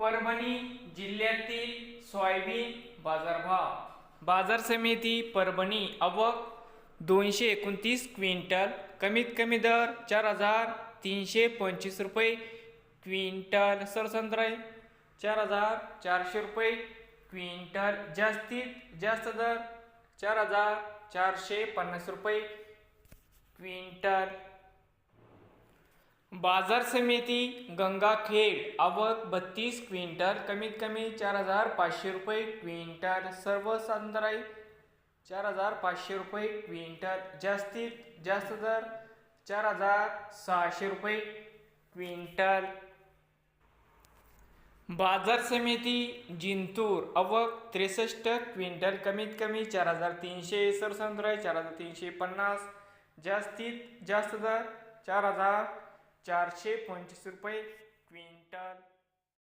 परभणी जिल्ह्यातील सोयाबीन बाजारभाव. बाजार समिती परभणी आवक दोनशे एकोणतीस क्विंटल कमीत कमी दर चार हजार तीनशे पंचवीस रुपये क्विंटल सरसंत्रा चार हजार चारशे रुपये क्विंटल जास्तीत जास्त दर चार हजार चारशे पन्नास रुपये क्विंटल. बाजार समिती गंगाखेड आवक बत्तीस क्विंटल कमीत कमी चार हजार पाचशे रुपये क्विंटल सर्व संत्रा चार हजार पाचशे रुपये क्विंटल जास्तीत जास्त दर चार हजार सहाशे रुपये क्विंटल. बाजार समिती जिंतूर आवक त्रेसष्ट क्विंटल कमीत कमी चार हजार तीनशे सरसंत्रा चार हजार तीनशे पन्नास जास्तीत जास्त दर चार हजार चारशे पंचवीस रुपये क्विंटल.